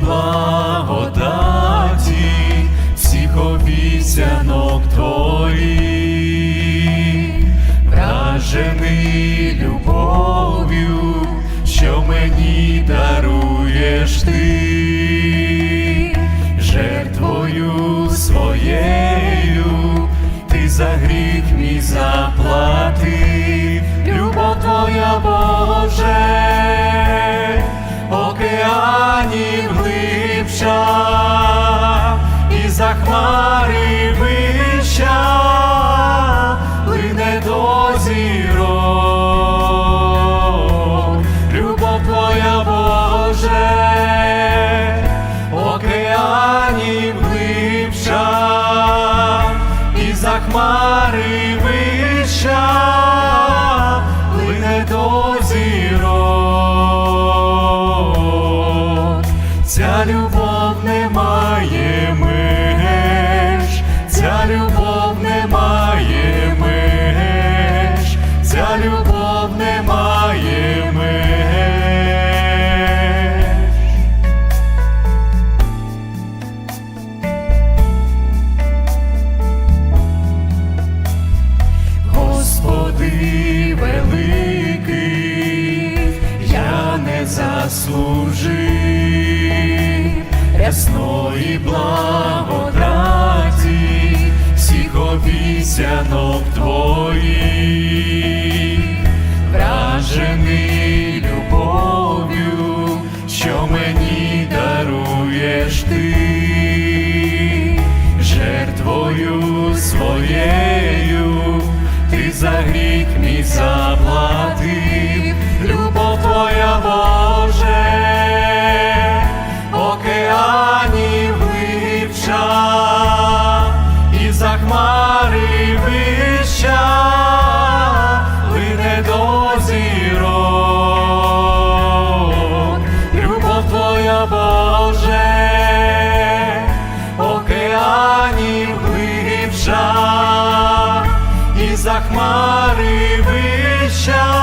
благодаті всіх обіцянок Твоїх, вражений любов'ю, що мені даруєш ти, жертвою своєю, ти за гріх мій заплати, любов твоя Боже. Лине до любов твоя Боже, океанів глибша, і за хмари вища, лине до зірок. Ця любов не має заслужив рясної благодаті, всіх обіцянок твоїх, вражений любов'ю, що мені даруєш ти жертвою своєю, ти за гріх мій заплатив. за хмари вища.